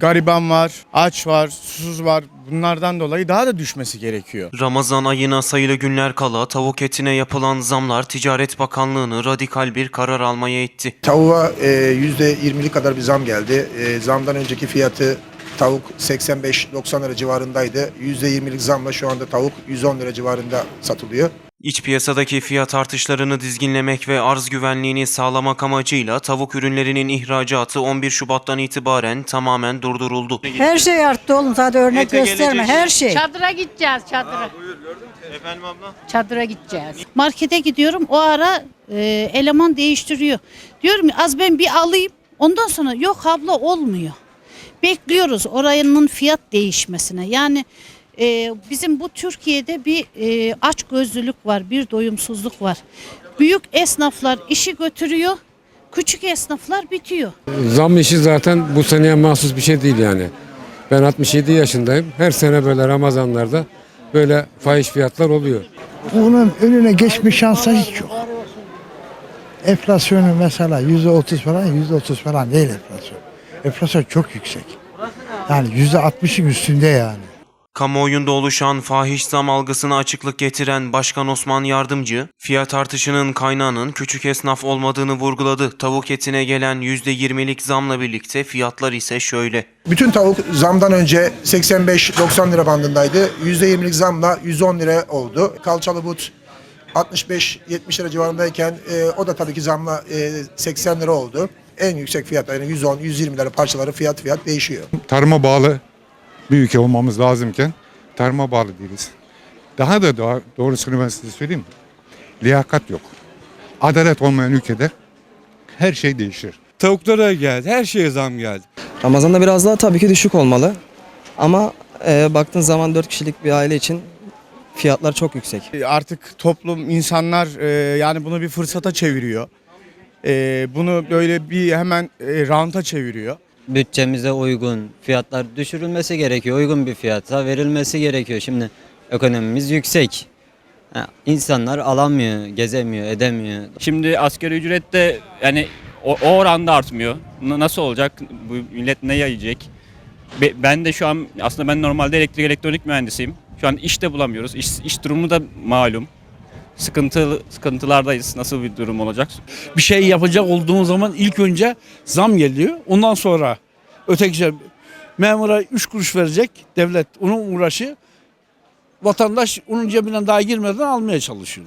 gariban var, aç var, susuz var. Bunlardan dolayı daha da düşmesi gerekiyor. Ramazan ayına sayılı günler kala tavuk etine yapılan zamlar Ticaret Bakanlığı'nı radikal bir karar almaya itti. Tavuğa e, %20'lik kadar bir zam geldi. E, zamdan önceki fiyatı tavuk 85-90 lira civarındaydı. %20'lik zamla şu anda tavuk 110 lira civarında satılıyor. İç piyasadaki fiyat artışlarını dizginlemek ve arz güvenliğini sağlamak amacıyla tavuk ürünlerinin ihracatı 11 Şubat'tan itibaren tamamen durduruldu. Her şey arttı oğlum sadece örnek Ete gösterme gelecek her şey. Çadıra gideceğiz çadıra. Efendim abla? Çadıra gideceğiz. Markete gidiyorum o ara e, eleman değiştiriyor. Diyorum az ben bir alayım. Ondan sonra yok abla olmuyor. Bekliyoruz oranın fiyat değişmesine. Yani e, bizim bu Türkiye'de bir e, aç gözlülük var, bir doyumsuzluk var. Büyük esnaflar işi götürüyor, küçük esnaflar bitiyor. Zam işi zaten bu seneye mahsus bir şey değil yani. Ben 67 yaşındayım. Her sene böyle Ramazanlarda böyle fahiş fiyatlar oluyor. Bunun önüne geçme şansı hiç yok. Enflasyonu mesela yüzde otuz falan, yüzde otuz falan değil enflasyon. Enflasyon çok yüksek. Yani yüzde altmışın üstünde yani. Kamuoyunda oluşan fahiş zam algısına açıklık getiren Başkan Osman Yardımcı, fiyat artışının kaynağının küçük esnaf olmadığını vurguladı. Tavuk etine gelen %20'lik zamla birlikte fiyatlar ise şöyle. Bütün tavuk zamdan önce 85-90 lira bandındaydı. %20'lik zamla 110 lira oldu. Kalçalı but 65-70 lira civarındayken e, o da tabii ki zamla e, 80 lira oldu. En yüksek fiyat yani 110-120 lira parçaları fiyat fiyat değişiyor. tarıma bağlı bir ülke olmamız lazımken tarıma bağlı değiliz. Daha da doğa- doğrusunu ben size söyleyeyim mi? Liyakat yok. Adalet olmayan ülkede her şey değişir. Tavuklara geldi, her şeye zam geldi. Ramazan'da biraz daha tabii ki düşük olmalı. Ama e, baktığın zaman 4 kişilik bir aile için fiyatlar çok yüksek. E, Artık toplum, insanlar e, yani bunu bir fırsata çeviriyor. E, bunu böyle bir hemen e, ranta çeviriyor. Bütçemize uygun fiyatlar düşürülmesi gerekiyor. Uygun bir fiyata verilmesi gerekiyor. Şimdi ekonomimiz yüksek. Ha, insanlar alamıyor, gezemiyor, edemiyor. Şimdi asgari ücret de yani o, o oranda artmıyor. N- Nasıl olacak? Bu millet ne yiyecek? Be- Ben de şu an aslında ben normalde elektrik elektronik mühendisiyim. Şu an iş de bulamıyoruz. İş, iş durumu da malum. Sıkıntılı sıkıntılardayız. Nasıl bir durum olacak? Bir şey yapacak olduğumuz zaman ilk önce zam geliyor. Ondan sonra öteki şey, memura 3 kuruş verecek devlet. Onun uğraşı vatandaş onun cebinden daha girmeden almaya çalışıyor.